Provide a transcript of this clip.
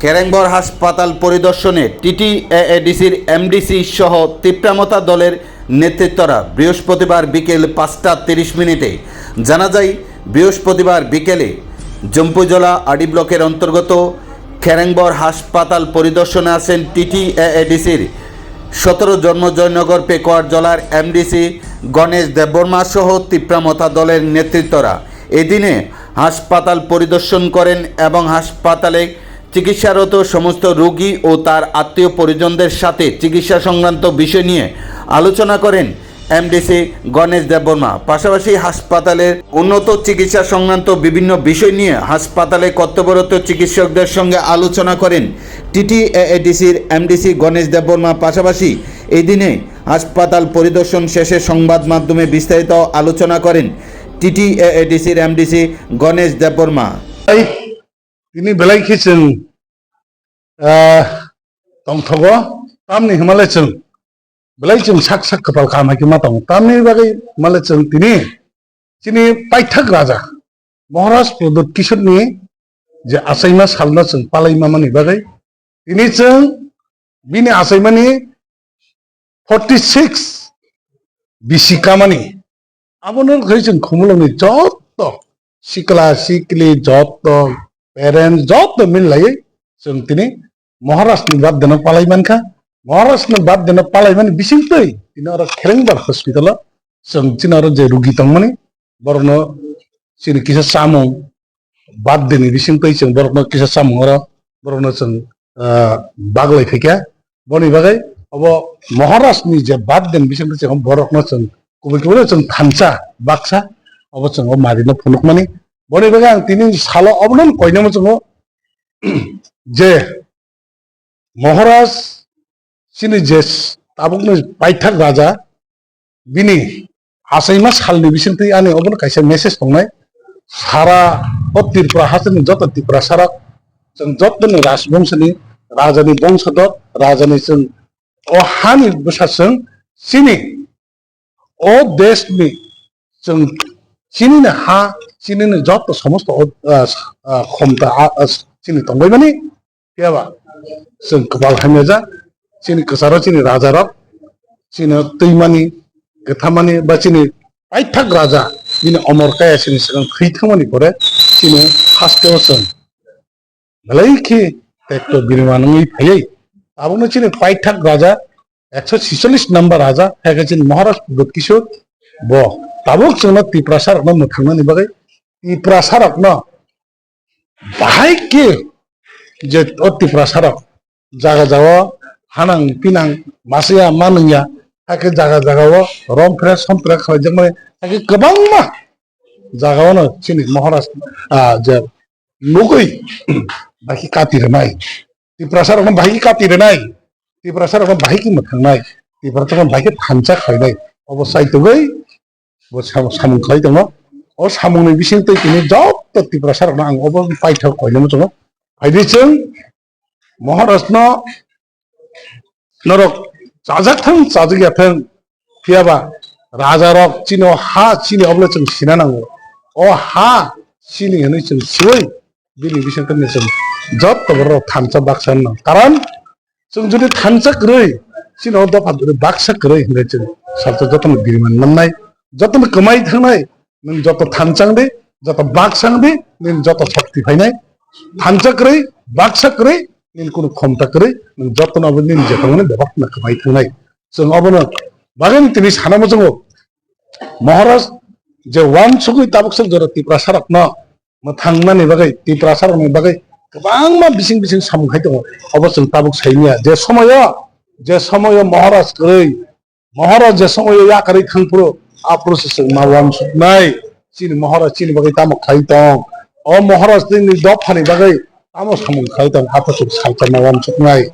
কেরেঙ্গর হাসপাতাল পরিদর্শনে টিটি এডিসির এমডিসি সহ তিপ্রামতা দলের নেতৃত্বরা বৃহস্পতিবার বিকেল পাঁচটা তিরিশ মিনিটে জানা যায় বৃহস্পতিবার বিকেলে জম্পুজলা আডি ব্লকের অন্তর্গত খেরেংবর হাসপাতাল পরিদর্শনে আসেন টিটি এডিসির সতেরো জন্ম জয়নগর পেকোয়ার জলার এমডিসি গণেশ দেববর্মা সহ তিপ্রামতা দলের নেতৃত্বরা। এদিনে হাসপাতাল পরিদর্শন করেন এবং হাসপাতালে চিকিৎসারত সমস্ত রোগী ও তার আত্মীয় পরিজনদের সাথে চিকিৎসা সংক্রান্ত বিষয় নিয়ে আলোচনা করেন এমডিসি গণেশ দেববর্মা পাশাপাশি হাসপাতালের উন্নত চিকিৎসা সংক্রান্ত বিভিন্ন বিষয় নিয়ে হাসপাতালে কর্তব্যরত চিকিৎসকদের সঙ্গে আলোচনা করেন টিটি এডিসির এমডিসি গণেশ দেববর্মা পাশাপাশি এই দিনে হাসপাতাল পরিদর্শন শেষে সংবাদ মাধ্যমে বিস্তারিত আলোচনা করেন টিটি এডিসির এমডিসি গণেশ দেববর্মা তিনি बेलाई खिचन तंथगो तामनि हिमालयचन बेलाई चन साक साक कपाल खामा कि माता तामनि बागै हिमालयचन তিনি। তিনি পাইথাক রাজা মহারাজ প্রদত কিশোর নিয়ে যে আসাইমা সালনা চন পালাইমা মানে বাগৈ তিনি চন বিনি আসাইমানি 46 বিশি কামানি আমনের গইছেন খুমলনি যত শিকলা শিকলি যত પેરેન્ટ્સ જોત મિલ લાગી তিনি মহারাষ্ট্র বাদ দেন পালাইমান খা। মহারাষ্ট্র বাদ দেন পালাইমান বিশিং তৈ তিনি আর খেরেংবার হসপিটাল সং চিন আর যে রুগী তং মানে বরণ চিনি কিসে সামু বাদ দেনি বিশিং তৈ সং বরণ কিসে সামু আর, বরণ সং বাগলাই ফেকা বনি বাগাই, অব মহারাষ্ট্রনি যে বাদ দেন বিশিং তৈ সং বরণ সং কবি কবি সং থানসা বাক্সা অব সং ও बनि बागै आं दिनै साल अबनन कयनामो जोङो जे महाराज सिनि जे ताबुकनो बायथाक राजा बिनि आसाइमा सालनि बिसिंतै आंनि अबन खायसे मेसेज दंनाय सारा अ त्रिपुरा हाजोनि जत त्रिपुरा सारा जों जतनो राजबंशनि राजानि बंशधर राजानि जों अ हानि बोसासों सिनि अ देशनि जों सिनिनो हा सिनिनो जत समस्त क्षमता सिनि दंबाय माने गैयाबा जों गोबाल हामिया सिनि गोसाराव सिनि राजा रक सिनि दैमानि गोथामानि बा सिनि बायथाक राजा बिनि अमरकाया सिनि सिगां खैथामानि करे सिनि हास्टेव जों भलायखि टेक्ट बिरमानङै फैयै आबनो सिनि बायथाक राजा একশো ছিচল্লিশ নাম্বার রাজা হেগেছেন মহারাষ্ট্র কিশোর bo tabuk singna tiprasar akna mukhangna ni bagai tiprasar akna bahai ke je o tiprasar ak jaga jawa hanang pinang masya manungya তাকে জাগা জাগাও রং ফেরা সন্তরা খাওয়া jaga মানে তাকে কবাং মা জাগাও না চিনি মহারাষ্ট্র যে নকই বাকি কাতিরে নাই তিপ্রাসার এখন বাকি কাতিরে নাই তিপ্রাসার এখন বাকি কি মাথাং নাই তিপ্রাসার এখন বাকি থানচা খাই নাই অবস্থায় তো গই तगै सामुं खालाय दङ अ सामुंनि बिसिं तै तिनि जत त्रिपुरा सारक आं अब पाइथाव कयनो दङ फायदिजों महाराष्ट्र नरक जाजाथों जाजोगियाथों फैयाबा राजा रक चिनो हा चिनि अब्ला जों सिना नांगौ अ हा सिनि होनै जों सिवै बिनि बिसिंखौनो जों जत बर थानसा बाक्सा होननां कारन जों जुदि थानसा गरै सिनाव दफा बाक्सा गरै होननाय जों सालथ जतन बिरिमान मोननाय जत कमाई थांनाय नों जत थानचांदे जत बागसांदे नों जत शक्ति फाइनाय थानचाकरै बागसाकरै नों कुनु खमताकरै नों जत नबो नों जेतावनो बेबाखना कमाई थांनाय जों अबनो बागेन तिनि सानामो जों महाराज जे वान सुगै ताबकसर जर तिप्रासारक न म थांनानै बागै तिप्रासारनि बागै गोबां मा बिसिं बिसिं सामखाय दङ अबसों ताबक सायनिया जे समय जे समय महाराज करै महाराज जे समय याकरै थांपुरो આ પ્રોસેસ માવાનું છું નહીં ચીન મહારાજ ચીન બગઈ તામો ખાઈ તો ઓ મહારાજ દિન દફાની બગઈ તામો સમું ખાઈ તો હાથ ચૂક ખાઈ તો માવાનું છું નહીં